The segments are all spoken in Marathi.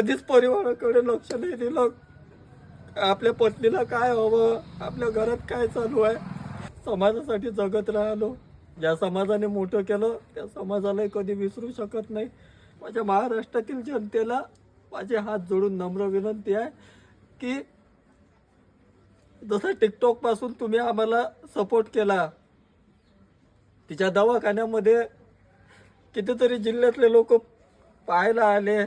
कधीच परिवाराकडे लक्ष नाही दिलं. आपल्या पत्नीला काय हवं? आपल्या घरात काय चालू आहे? समाजासाठी जगत राहिलो. ज्या समाजाने मोठं केलं त्या समाजालाही कधी विसरू शकत नाही. माझ्या महाराष्ट्रातील जनतेला माझे हात जोडून नम्र विनंती आहे की जसं टिकटॉकपासून तुम्ही आम्हाला सपोर्ट केला तिच्या दवाखान्यामध्ये कितीतरी जिल्ह्यातले लोक पाहायला आले.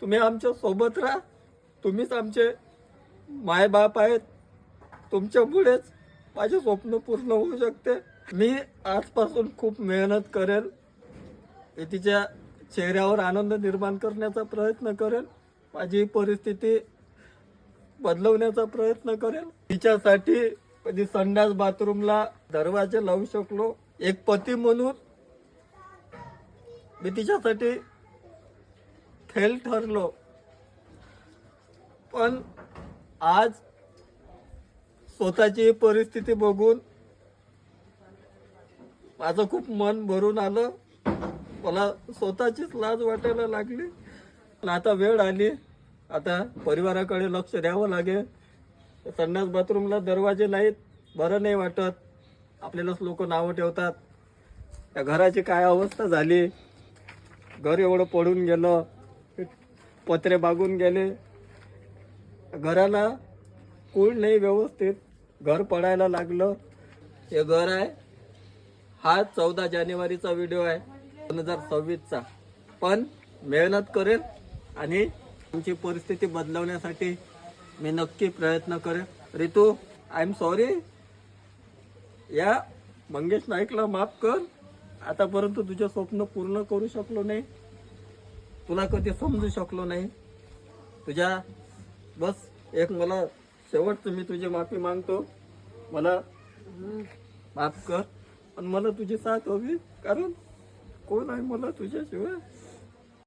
तुम्ही आमच्यासोबत राहा. तुम्हीच आमचे मायबाप आहेत. तुमच्यामुळेच माझे स्वप्न पूर्ण होऊ शकते. मी आजपासून खूप मेहनत करेल. तिच्या चेहऱ्यावर आनंद निर्माण करण्याचा प्रयत्न करेल. माझी परिस्थिती बदलवण्याचा प्रयत्न करेल. तिच्यासाठी कधी संडास बाथरूमला दरवाजे लावू शकलो. एक पती म्हणून मी तिच्यासाठी फेल ठरलो. पण आज स्वतःची परिस्थिती बघून माझं खूप मन भरून आलं. मला स्वतःचीच लाज वाटायला लागली. पण आता वेळ आली. आता परिवाराकडे लक्ष द्यावं लागेल. संडास बाथरूमला दरवाजे नाहीत. बरं नाही वाटत. आपल्यालाच लोक नावं ठेवतात. त्या घराची काय अवस्था झाली? घर एवढं पडून गेलं. पत्रे बागून गेले. घराला कूळ नाही व्यवस्थित. घर पडायला लागलं. हे घर आहे. हा चौदा जानेवारीचा व्हिडिओ आहे. दोन हजार सव्वीसचा. पण मेहनत करेल आणि तुमची परिस्थिती बदलवण्यासाठी मी नक्की प्रयत्न करेन रितू आय एम सॉरी या मंगेश नाईकला माफ कर. आतापर्यंत तुझे स्वप्न पूर्ण करू शकलो नाही. तुला कधी समजू शकलो नाही. तुझ्या बस एक मला शेवटचं मी तुझी माफी मागतो. मला माफ कर. पण मला तुझी साथ हवी कारण कोण आहे मला तुझ्याशिवाय?